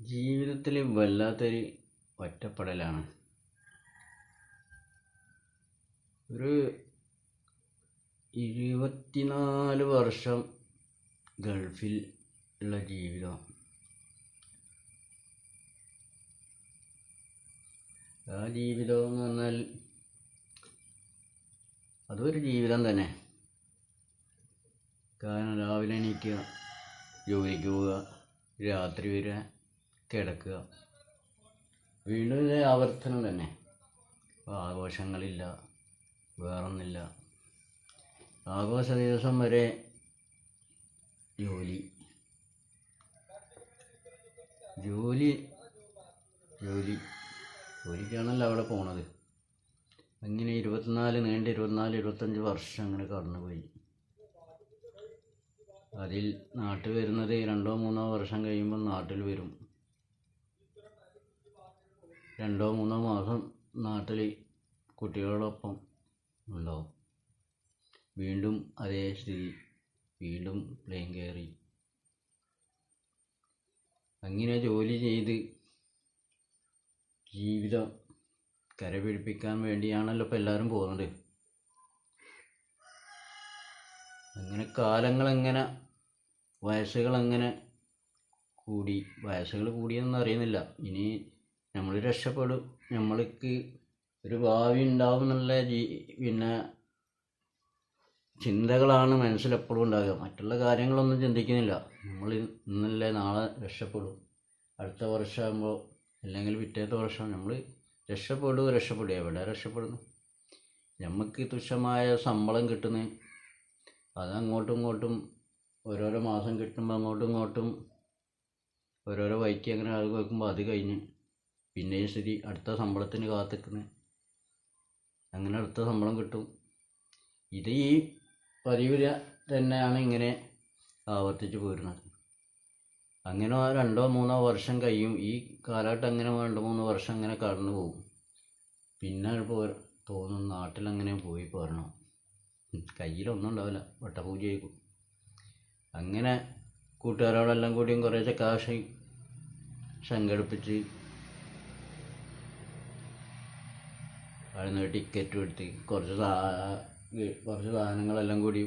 ജീവിതത്തിൽ വല്ലാത്തൊരു ഒറ്റപ്പെടലാണ്. ഒരു ഇരുപത്തിനാല് വർഷം ഗൾഫിൽ ഉള്ള ജീവിതം. ആ ജീവിതം എന്ന് പറഞ്ഞാൽ അതൊരു ജീവിതം തന്നെ. കാരണം രാവിലെ എണീക്കുക ജോലിക്ക് പോവുക രാത്രി വരിക കിടക്കുക വീണ്ടും ഇതേ ആവർത്തനം തന്നെ. ആഘോഷങ്ങളില്ല വേറൊന്നില്ല ആഘോഷ ദിവസം വരെ ജോലി. ജോലി ജോലി. ജോലിക്കാണല്ലോ അവിടെ പോണത്. അങ്ങനെ ഇരുപത്തിനാല് നീണ്ട ഇരുപത്തിനാല് ഇരുപത്തഞ്ച് വർഷം അങ്ങനെ കടന്നുപോയി. അതിൽ നാട്ടിൽ വരുന്നത് രണ്ടോ മൂന്നോ വർഷം കഴിയുമ്പോൾ നാട്ടിൽ വരും. രണ്ടോ മൂന്നോ മാസം നാട്ടിൽ കുട്ടികളോടൊപ്പം ഉണ്ടാവും വീണ്ടും അതേ സ്ഥിതി വീണ്ടും പ്ലെയിൻ കയറി. അങ്ങനെ ജോലി ചെയ്ത് ജീവിതം കരപിടിപ്പിക്കാൻ വേണ്ടിയാണല്ലോ ഇപ്പോൾ എല്ലാവരും പോകുന്നത് അങ്ങനെ കാലങ്ങളെങ്ങനെ വയസ്സുകളെങ്ങനെ കൂടി? വയസ്സുകൾ കൂടിയെന്നറിയുന്നില്ല ഇനി നമ്മൾ രക്ഷപ്പെടും. നമ്മൾക്ക് ഒരു ഭാവി ഉണ്ടാവും എന്നുള്ള പിന്നെ ചിന്തകളാണ് മനസ്സിലെപ്പോഴും ഉണ്ടാകുക മറ്റുള്ള കാര്യങ്ങളൊന്നും ചിന്തിക്കുന്നില്ല. നമ്മൾ ഇന്നല്ലേ നാളെ രക്ഷപ്പെടും. അടുത്ത വർഷമാകുമ്പോൾ അല്ലെങ്കിൽ പിറ്റേത്തെ വർഷം നമ്മൾ രക്ഷപ്പെടും രക്ഷപ്പെടും. എവിടെ രക്ഷപ്പെടുന്നു? നമുക്ക് തുച്ഛമായ ശമ്പളം കിട്ടുന്നു. അത് അങ്ങോട്ടും ഇങ്ങോട്ടും ഓരോരോ മാസം കിട്ടുമ്പോൾ അങ്ങോട്ടും ഇങ്ങോട്ടും ഓരോരോ വൈക്ക് അങ്ങനെ ആൾക്ക് വെക്കുമ്പോൾ അത് കഴിഞ്ഞ് പിന്നെയും സ്ഥിതി അടുത്ത ശമ്പളത്തിന് കാത്തിക്കുന്നു അങ്ങനെ അടുത്ത ശമ്പളം കിട്ടും. ഇത് ഈ പതിവ് തന്നെയാണ് ഇങ്ങനെ ആവർത്തിച്ച് പോരുന്നത്. അങ്ങനെ രണ്ടോ മൂന്നോ വർഷം കഴിയും. ഈ കാലഘട്ടം അങ്ങനെ രണ്ടോ മൂന്ന് വർഷം അങ്ങനെ കടന്നു പോകും. പിന്നെ പോ തോന്നും നാട്ടിലങ്ങനെ പോയി പോരണം. കയ്യിലൊന്നും ഉണ്ടാവില്ല വട്ടപൂജ ചെയ്യും അങ്ങനെ കൂട്ടുകാരോടെല്ലാം കൂടിയും കുറേശ്ശെ കാശ് സംഘടിപ്പിച്ച് അവിടുന്ന് ടിക്കറ്റും എടുത്ത് കുറച്ച് സാ കുറച്ച് സാധനങ്ങളെല്ലാം കൂടി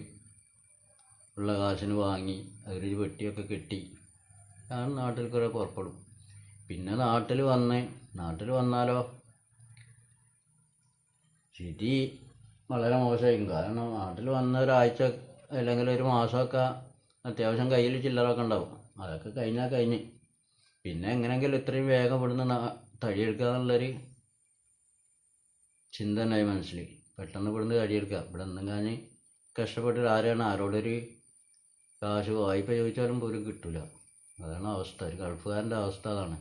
ഉള്ള കാശിന് വാങ്ങി അതിലൊരു വെട്ടിയൊക്കെ കെട്ടി. ഞാൻ നാട്ടിൽ കുറെ പുറപ്പെടും. പിന്നെ നാട്ടിൽ വന്ന് നാട്ടിൽ വന്നാലോ? സ്ഥിതി വളരെ മോശമായിരിക്കും. കാരണം നാട്ടിൽ വന്ന ഒരാഴ്ച അല്ലെങ്കിൽ ഒരു മാസമൊക്കെ അത്യാവശ്യം കയ്യിൽ ചില്ലറൊക്കെ ഉണ്ടാവും. അതൊക്കെ കഴിഞ്ഞാൽ കഴിഞ്ഞ്. പിന്നെ എങ്ങനെയെങ്കിലും ഇത്രയും വേഗം ഇവിടുന്ന് തടിയെടുക്കുക എന്നുള്ളൊരു ചിന്ത ഉണ്ടായി മനസ്സിൽ പെട്ടെന്ന് ഇവിടുന്ന് തടിയെടുക്കുക ഇവിടെ നിന്നെങ്ങാന് കഷ്ടപ്പെട്ടിട്ട് ആരാണ് ആരോടൊരു കാശ് വായ്പ ചോദിച്ചാലും പോലും കിട്ടില്ല അതാണ് അവസ്ഥ. ഒരു ഗൾഫുകാരന്റെ അവസ്ഥ അതാണ്.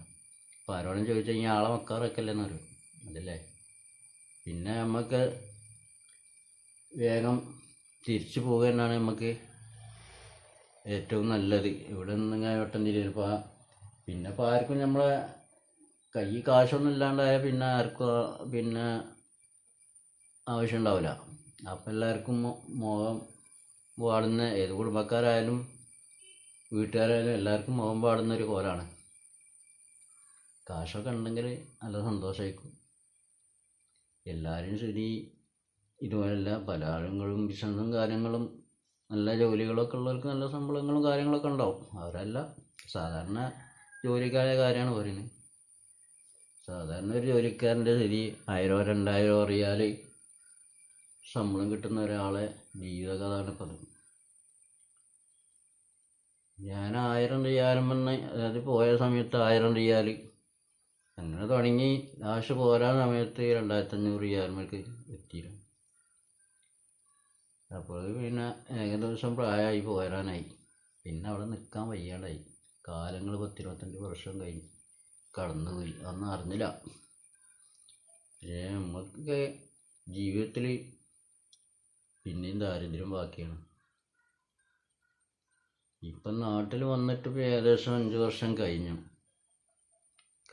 അപ്പോൾ ആരോടും ചോദിച്ചു കഴിഞ്ഞാൽ ആളെ മക്കാറൊക്കെയല്ലെന്ന് പറയും. അതല്ലേ? പിന്നെ നമുക്ക് വേഗം തിരിച്ചു പോകുക തന്നെയാണ് നമുക്ക് ഏറ്റവും നല്ലത്. ഇവിടെ നിന്നിങ്ങനെ വട്ടം തിരിയപ്പോൾ പിന്നെ ഇപ്പോൾ ആർക്കും നമ്മളെ കൈ കാശൊന്നും ഇല്ലാണ്ടായാൽ പിന്നെ ആർക്കും പിന്നെ ആവശ്യം ഉണ്ടാവില്ല അപ്പം എല്ലാവർക്കും മുഖം പാടുന്ന ഏത് കുടുംബക്കാരായാലും വീട്ടുകാരായാലും എല്ലാവർക്കും മുഖം പാടുന്ന ഒരു കോലാണ്. കാശൊക്കെ ഉണ്ടെങ്കിൽ നല്ല സന്തോഷമായിരിക്കും എല്ലാവരും ശരി. ഇതുപോലെയല്ല പല ആളുകളും ബിസിനസ്സും കാര്യങ്ങളും നല്ല ജോലികളൊക്കെ ഉള്ളവർക്ക് നല്ല ശമ്പളങ്ങളും കാര്യങ്ങളൊക്കെ ഉണ്ടാവും. അവരല്ല സാധാരണ ജോലിക്കാരെ കാര്യമാണ് പറയുന്നത്. സാധാരണ ഒരു ജോലിക്കാരന്റെ ശരി ആയിരോ രണ്ടായിരോ റിയാൽ ശമ്പളം കിട്ടുന്ന ഒരാളെ ജീവിതകഥയാണ് പതിവ് ഞാൻ ആയിരം റിയാലും വന്ന് അതായത് പോയ സമയത്ത് ആയിരം റിയാൽ അങ്ങനെ തുടങ്ങി ലാസ്റ്റ് പോരാ സമയത്ത് രണ്ടായിരത്തി അഞ്ഞൂറ് റിയാലുമേക്ക് എത്തിയിരുന്നു അപ്പോൾ പിന്നെ ഏകദേശം പ്രായമായി പോരാനായി. പിന്നെ അവിടെ നിൽക്കാൻ വയ്യാണ്ടായി. കാലങ്ങൾ പത്തിരുപത്തഞ്ച് വർഷം കഴിഞ്ഞു കടന്നുപോയി. അതൊന്നും അറിഞ്ഞില്ല. പക്ഷേ നമുക്ക് ജീവിതത്തിൽ പിന്നെയും ദാരിദ്ര്യം ബാക്കിയാണ്. ഇപ്പം നാട്ടിൽ വന്നിട്ട് ഇപ്പോൾ ഏകദേശം അഞ്ച് വർഷം കഴിഞ്ഞു.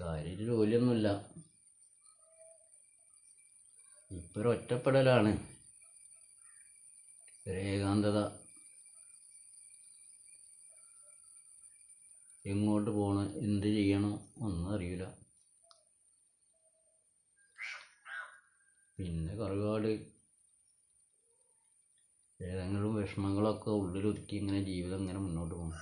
കാര്യത്തിൽ ജോലിയൊന്നുമില്ല. ഇപ്പം ഒരു ഒറ്റപ്പെടലാണ്. ഒരു ഏകാന്തത. എങ്ങോട്ട് പോകണം എന്ത് ചെയ്യണം ഒന്നും അറിയില്ല. പിന്നെ ഒരുപാട് ഏതെങ്കിലും വിഷമങ്ങളൊക്കെ ഉള്ളിലൊതുക്കി ഇങ്ങനെ ജീവിതം ഇങ്ങനെ മുന്നോട്ട് പോകും.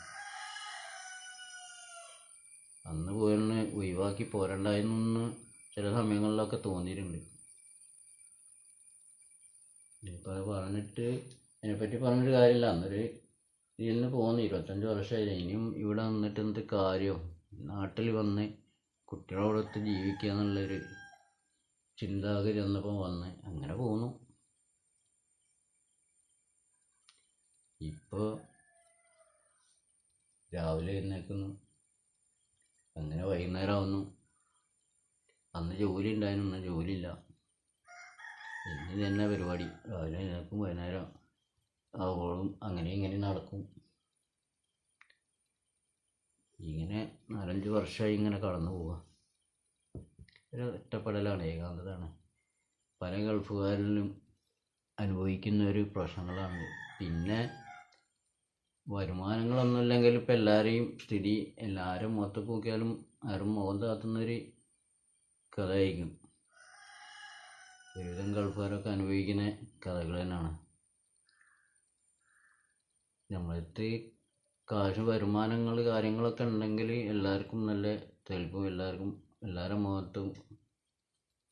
അന്ന് പോയെന്ന് ഒഴിവാക്കി പോരണ്ടായെന്ന് ചില സമയങ്ങളിലൊക്കെ തോന്നിയിട്ടുണ്ട്. ഇനിയിപ്പോൾ അത് പറഞ്ഞിട്ട് അതിനെപ്പറ്റി പറഞ്ഞിട്ട് കാര്യമില്ല. അന്നൊരു ഇതിൽ നിന്ന് പോകുന്നു ഇരുപത്തഞ്ച് വർഷമായില്ല ഇനിയും ഇവിടെ നിന്നിട്ട് എന്ത് കാര്യം? നാട്ടിൽ വന്ന് കുട്ടികളോടൊത്ത് ജീവിക്കുക എന്നുള്ളൊരു ചിന്താഗതി വന്നപ്പോൾ വന്ന് അങ്ങനെ പോന്നു. ഇപ്പോൾ രാവിലെ എഴുന്നേൽക്കുന്നു അങ്ങനെ വൈകുന്നേരം ആവുന്നു അന്ന് ജോലി ഉണ്ടായിരുന്നു ഇന്ന് ജോലിയില്ല. ഇന്ന് തന്നെ പരിപാടി. രാവിലെ എഴുന്നേൽക്കും വൈകുന്നേരം ആവുമ്പോഴും അങ്ങനെ ഇങ്ങനെ നടക്കും. ഇങ്ങനെ നാലഞ്ച് വർഷമായി ഇങ്ങനെ കടന്നു പോവുക ഒരു ഒറ്റപ്പെടലാണ് ഏകാന്തതാണ് പല ഗൾഫുകാരിലും അനുഭവിക്കുന്ന ഒരു പ്രശ്നങ്ങളാണ്. പിന്നെ വരുമാനങ്ങളൊന്നുമില്ലെങ്കിൽ ഇപ്പം എല്ലാവരെയും സ്ഥിതി എല്ലാവരും മുഖത്ത് നോക്കിയാലും ആരും മുഖം താത്തുന്നൊരു കഥയായിരിക്കും. ഒരുവിധം ഗൾഫുകാരൊക്കെ അനുഭവിക്കുന്ന കഥകൾ തന്നെയാണ്. നമ്മളടുത്ത് കാശ് വരുമാനങ്ങൾ കാര്യങ്ങളൊക്കെ ഉണ്ടെങ്കിൽ എല്ലാവർക്കും നല്ല തെളിപ്പും എല്ലാവർക്കും എല്ലാവരുടെ മുഖത്തും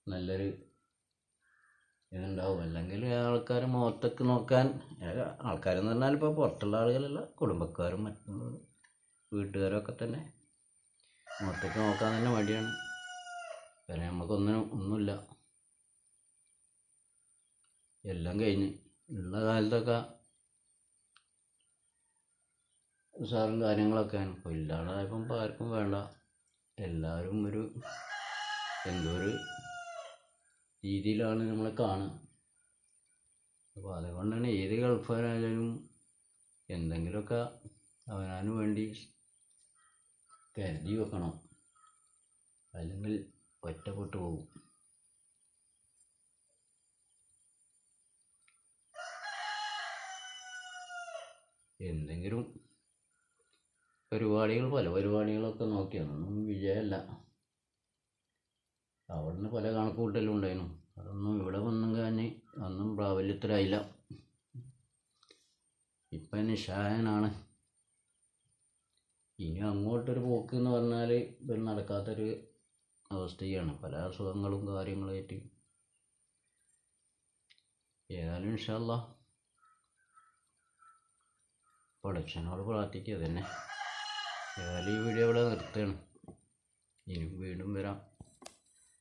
നല്ലൊരു ഇതുണ്ടാവും. അല്ലെങ്കിൽ ആൾക്കാർ മുഖത്തേക്ക് നോക്കാൻ ആൾക്കാരെന്ന് പറഞ്ഞാൽ ഇപ്പോൾ പുറത്തുള്ള ആളുകളല്ല കുടുംബക്കാരും മറ്റുള്ളവരും വീട്ടുകാരും ഒക്കെ തന്നെ മുഖത്തേക്ക് നോക്കാൻ തന്നെ മടിയാണ്. കാരണം നമുക്കൊന്നിനും ഒന്നുമില്ല. എല്ലാം കഴിഞ്ഞ്. ഉള്ള കാലത്തൊക്കെ ഉഷാറും കാര്യങ്ങളൊക്കെയാണ്. ഇപ്പോൾ ഇല്ലാതായപ്പം ഇപ്പോൾ ആർക്കും വേണ്ട. എല്ലാവരും ഒരു എന്തോ ഒരു രീതിയിലാണ് നമ്മൾ കാണുക. അപ്പോൾ അതുകൊണ്ടാണ് ഏത് ഗൾഫാരായാലും എന്തെങ്കിലുമൊക്കെ അവനു വേണ്ടി കരുതി വെക്കണം. അല്ലെങ്കിൽ ഒറ്റപ്പെട്ടു പോകും. എന്തെങ്കിലും പരിപാടികൾ പല പരിപാടികളൊക്കെ നോക്കിയാൽ ഒന്നും വിജയമല്ല. അവിടുന്ന് പല കണക്ക് കൂട്ടലും ഉണ്ടായിരുന്നു. അതൊന്നും ഇവിടെ വന്നും കഴിഞ്ഞ് അന്നും പ്രാബല്യത്തിലായില്ല. ഇപ്പം നിശായനാണ് ഇനി അങ്ങോട്ടൊരു പോക്ക് എന്ന് പറഞ്ഞാൽ ഇപ്പം നടക്കാത്തൊരു അവസ്ഥയാണ്. പല അസുഖങ്ങളും കാര്യങ്ങളായിട്ട് ഏതായാലും ഇൻഷല്ല പടച്ചനോട് പ്രാർത്ഥിക്കുക തന്നെ. ഏതായാലും ഈ വീഡിയോ ഇവിടെ നിർത്തുകയാണ്. ഇനി വീണ്ടും വരാം.